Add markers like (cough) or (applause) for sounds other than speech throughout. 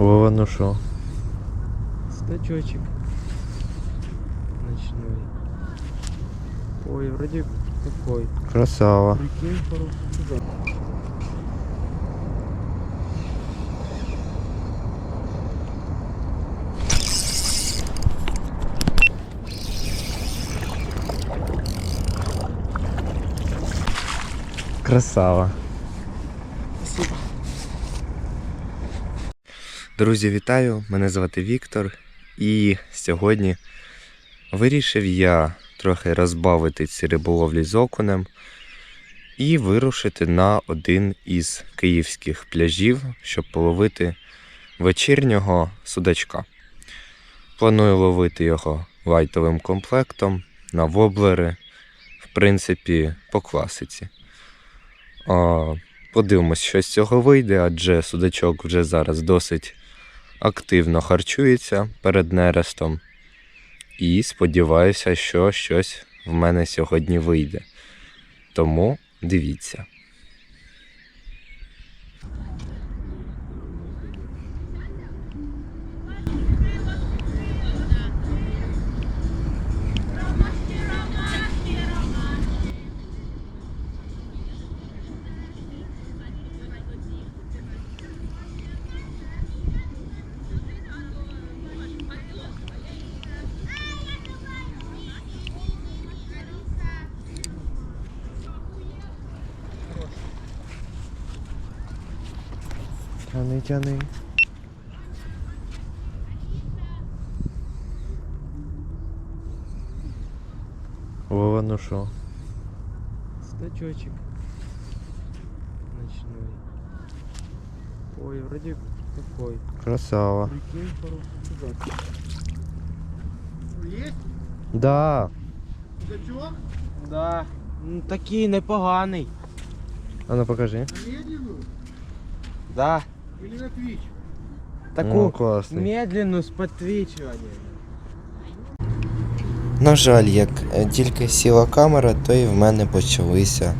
Вова, ну що? Стачочек ночной. Ой, вроде какой. Красава. Прикинь. Красава. Друзі, вітаю! Мене звати Віктор. І сьогодні вирішив я трохи розбавити ці риболовлі з окунем і вирушити на один із київських пляжів, щоб половити вечірнього судачка. Планую ловити його лайтовим комплектом на воблери, в принципі, по класиці. Подивимось, що з цього вийде, адже судачок вже зараз досить активно харчується перед нерестом. І сподіваюся, що щось в мене сьогодні вийде. Тому дивіться. Тяни, тяни. Вова, ну що? Стачочек ночной. Ой, вроде какой. Красава. Прикинь. Есть? Да. Судачок? Да. Ну, такий непоганий. А ну покажи. На медленную Да. Или на твич? Таку Ну, класний. медленну з підсвічуванням. На жаль, як тільки сіла камера, то і в мене почалися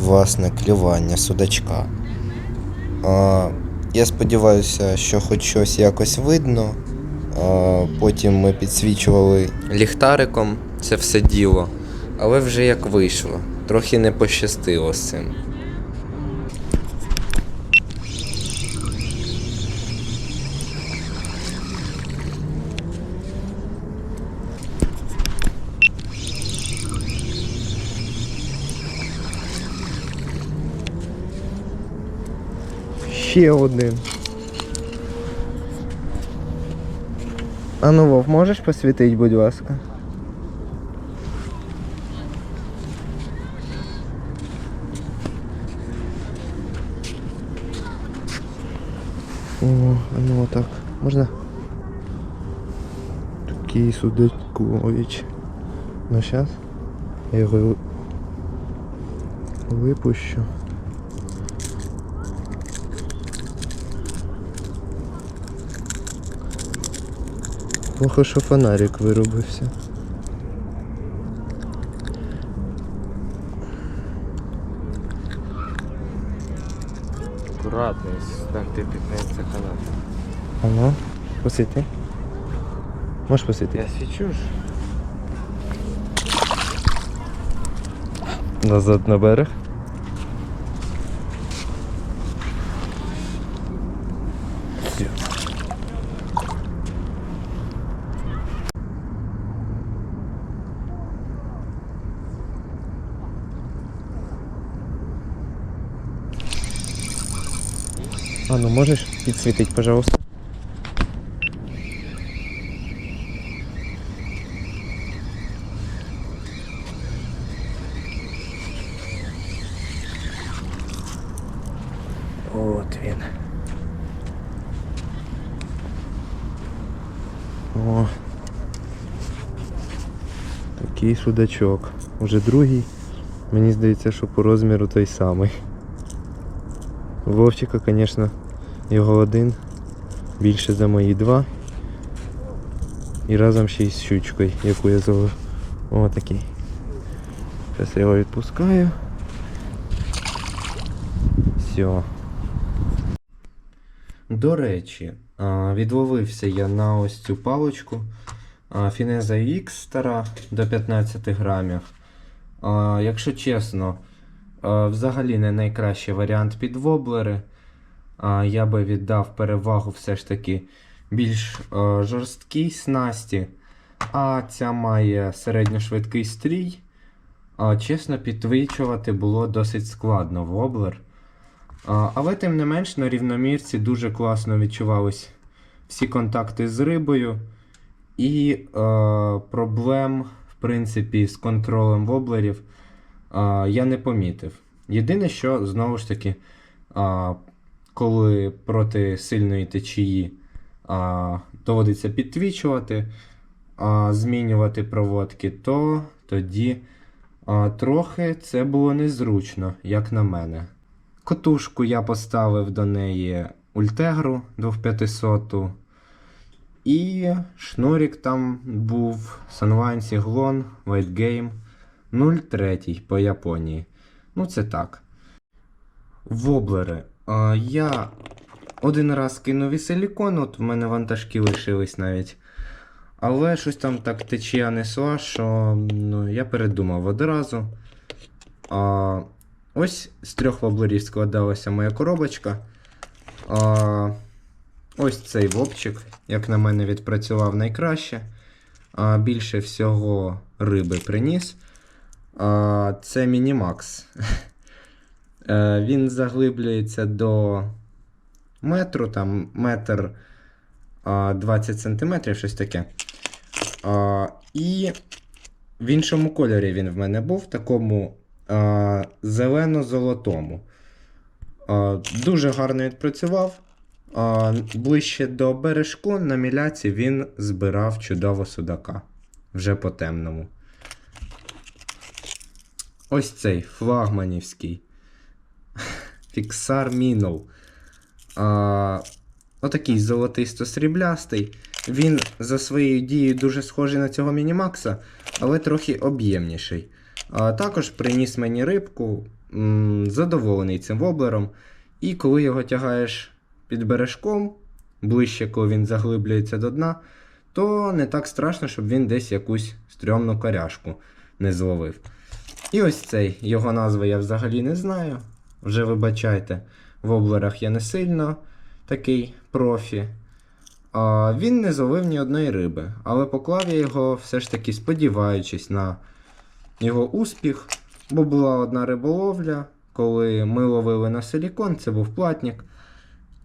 власне клювання судачка. А, я сподіваюся, що хоч щось якось видно. А, потім ми підсвічували ліхтариком це все діло, але вже як вийшло. Трохи не пощастило з цим. Ще один. А ну Вов, можеш посвітити, будь ласка? О, а ну отак. Можна? Такий судачкович. Ну зараз я його ви- випущу. Плохо, що фонарик виробився. Аккуратно, там ти пікнеться канат. А ну, посвіти. Можеш посвітити? Я свічу ж. Назад на берег. А ну можеш підсвітити, пожалуйста? От він. О. Такий судачок. Уже другий. Мені здається, що по розміру той самий. Вовчика, звісно, його один більше за мої два. І разом ще й з щучкою, яку я зловив. О, такий. Зараз я його відпускаю. Все. До речі, відловився я на ось цю паличку. Фінеза X стара до 15 грамів. Якщо чесно, взагалі не найкращий варіант під воблери. Я би віддав перевагу все ж таки більш жорсткій снасті. А ця має середньошвидкий стрій. Чесно, підтвічувати було досить складно воблер. А, але тим не менш на рівномірці дуже класно відчувались всі контакти з рибою. І е, проблем, в принципі, з контролем воблерів е, я не помітив. Єдине, що знову ж таки, е, коли проти сильної течії е, доводиться підтвічувати, е, змінювати проводки, то тоді е, трохи це було незручно, як на мене. Котушку я поставив до неї Ультегру 2500. І шнурік там був Sunline Siglon White Game 0,3 по Японії. Ну, це так. Воблери. Я один раз кинув і силікон, от в мене вантажки лишились навіть. Але щось там так течія несла, що ну, я передумав одразу. А, ось з трьох воблерів складалася моя коробочка. А, ось цей вопчик, як на мене, відпрацював найкраще. А, більше всього риби приніс. А, це Мінімакс. (laughs) Е, Він заглиблюється до метру, там метр 20 сантиметрів, щось таке. І в іншому кольорі він в мене був, такому зелено-золотому. Дуже гарно відпрацював. Ближче до бережку на міляці він збирав чудово судака. Вже по темному. Ось цей флагманівський. Фіксар Мінов. А, отакий золотисто-сріблястий. Він за своєю дією дуже схожий на цього Мінімакса, але трохи об'ємніший. А, також приніс мені рибку, м, задоволений цим воблером. І коли його тягаєш під бережком, ближче, коли він заглиблюється до дна, то не так страшно, щоб він десь якусь стрьомну коряшку не зловив. І ось цей, його назви я взагалі не знаю. Вже вибачайте, в облерах я не сильно такий профі. А, він не зловив ні одної риби, але поклав я його все ж таки сподіваючись на його успіх, бо була одна риболовля, коли ми ловили на силікон, це був платник.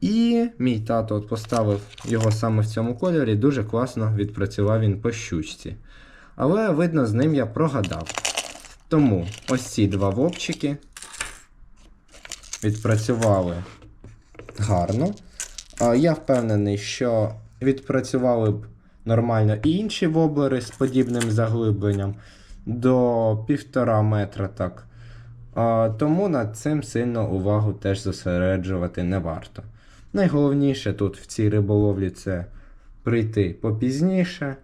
І мій тато от поставив його саме в цьому кольорі, дуже класно відпрацював він по щучці. Але видно, з ним я прогадав. Тому ось ці два вовчики відпрацювали гарно. Я впевнений, що відпрацювали б нормально і інші воблери з подібним заглибленням до півтора метра. так. Тому над цим сильно увагу теж зосереджувати не варто. Найголовніше тут в цій риболовлі це прийти попізніше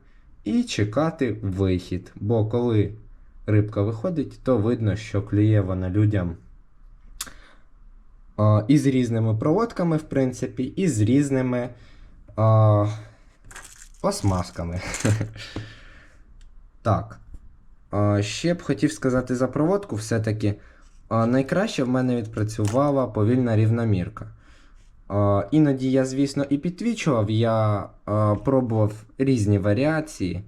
і чекати вихід. Бо коли рибка виходить, то видно, що клює вона людям і з різними проводками, в принципі, і з різними а, осмазками. (laughs) так. А, ще б хотів сказати за проводку, все-таки а, найкраще в мене відпрацювала повільна рівномірка. А, іноді я, звісно, і підтвічував, я а, пробував різні варіації.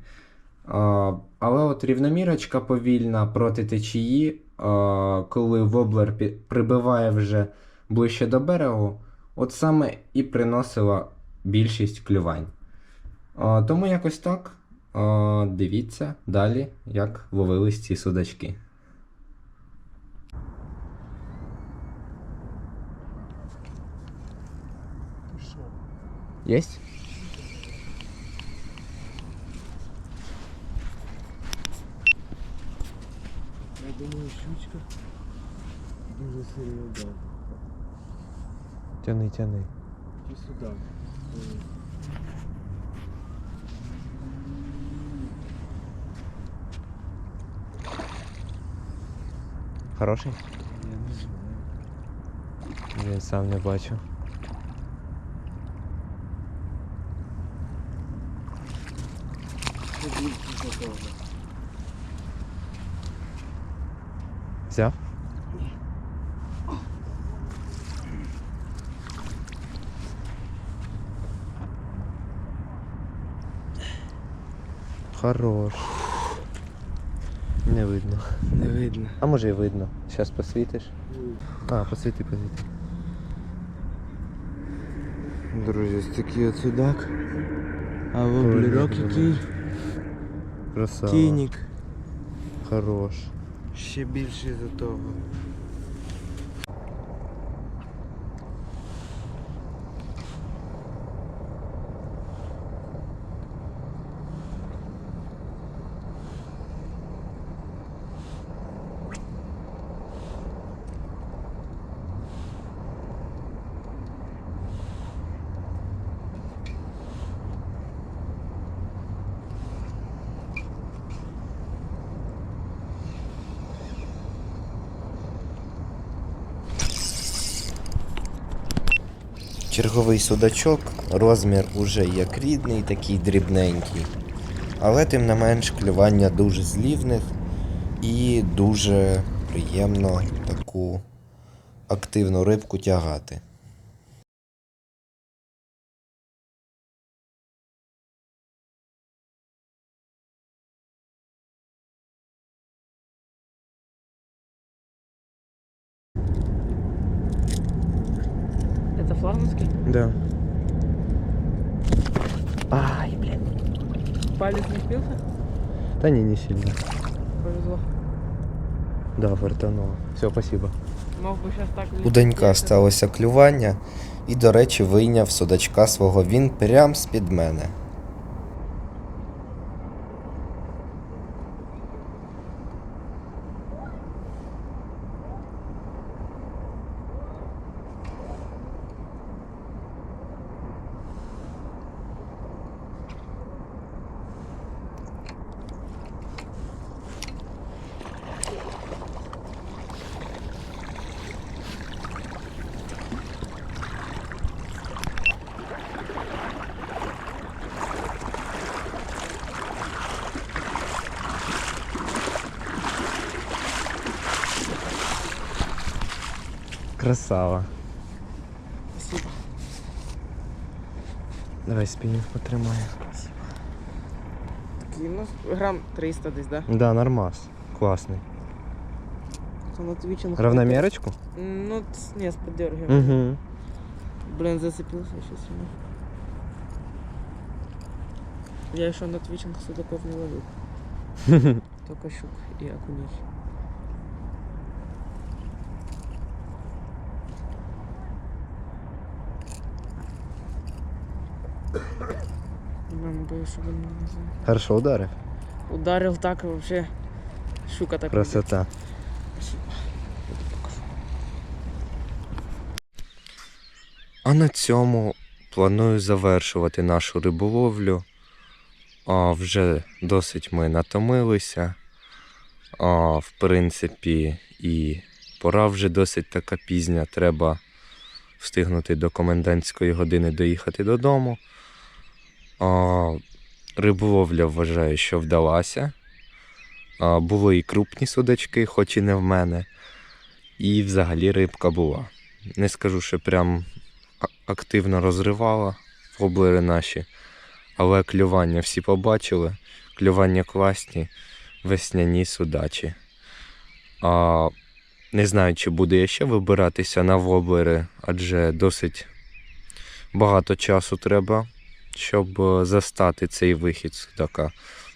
А, але от рівномірочка повільна проти течії, а, коли воблер прибиває вже ближче до берегу, от саме і приносила більшість клювань. А, тому якось так. А, дивіться далі, як ловились ці судачки. Єсть? Я думаю, щучка дуже дав. Тяни, тяни. І сюди. Хороший? Я не знаю. Я сам не бачу. Взяв? Хорош. Не видно. Не видно. А може і видно. Зараз посвітиш. А, посвіти, посвіти. Друзі, ось такий от судак. А воблерок який? Красава. Тінік. Хорош. Ще більше за того. Черговий судачок, розмір уже як рідний, такий дрібненький. Але тим не менш клювання дуже злівних і дуже приємно таку активну рибку тягати. Флагманский? Да. Ай, блин. Палец не впился? Да не, не сильно. Повезло. Да, фартануло. Все, спасибо. Мог бы сейчас так У Данька сталося клювання, і, до речі, вийняв судачка свого він прям з-під мене. Красава. Спасибо. Давай спиннинг потримаю. Такий, ну, грам 300 десь, да? Да, нормас. Твічинг. Равномерочку? Ну, не, с поддергиванием. Угу. Блин, зацепился сильно. Я еще на твичинг судаков не ловил. Только щук и окуней. Боюсь, чтобы не знаю. Хорошо ударив. Ударил так вообще щука так. Красота. А на цьому планую завершувати нашу риболовлю. А, вже досить ми натомилися. А, в принципі, і пора вже досить така пізня. Треба встигнути до комендантської години доїхати додому. А, риболовля вважаю, що вдалася. А, були і крупні судачки, хоч і не в мене. І взагалі рибка була. Не скажу, що прям активно розривала воблери наші, але клювання всі побачили. Клювання класні, весняні судачі. А, не знаю, чи буду я ще вибиратися на воблери, адже досить багато часу треба, щоб е, застати цей вихід судака.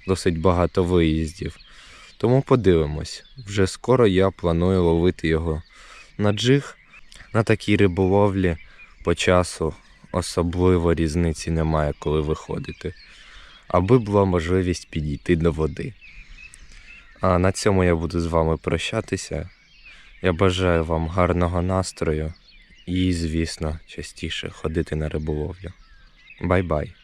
Досить багато виїздів. Тому подивимось. Вже скоро я планую ловити його на джиг. На такій риболовлі по часу особливо різниці немає, коли виходити. Аби була можливість підійти до води. А на цьому я буду з вами прощатися. Я бажаю вам гарного настрою і, звісно, частіше ходити на риболовлю. Bye bye.